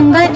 뭔가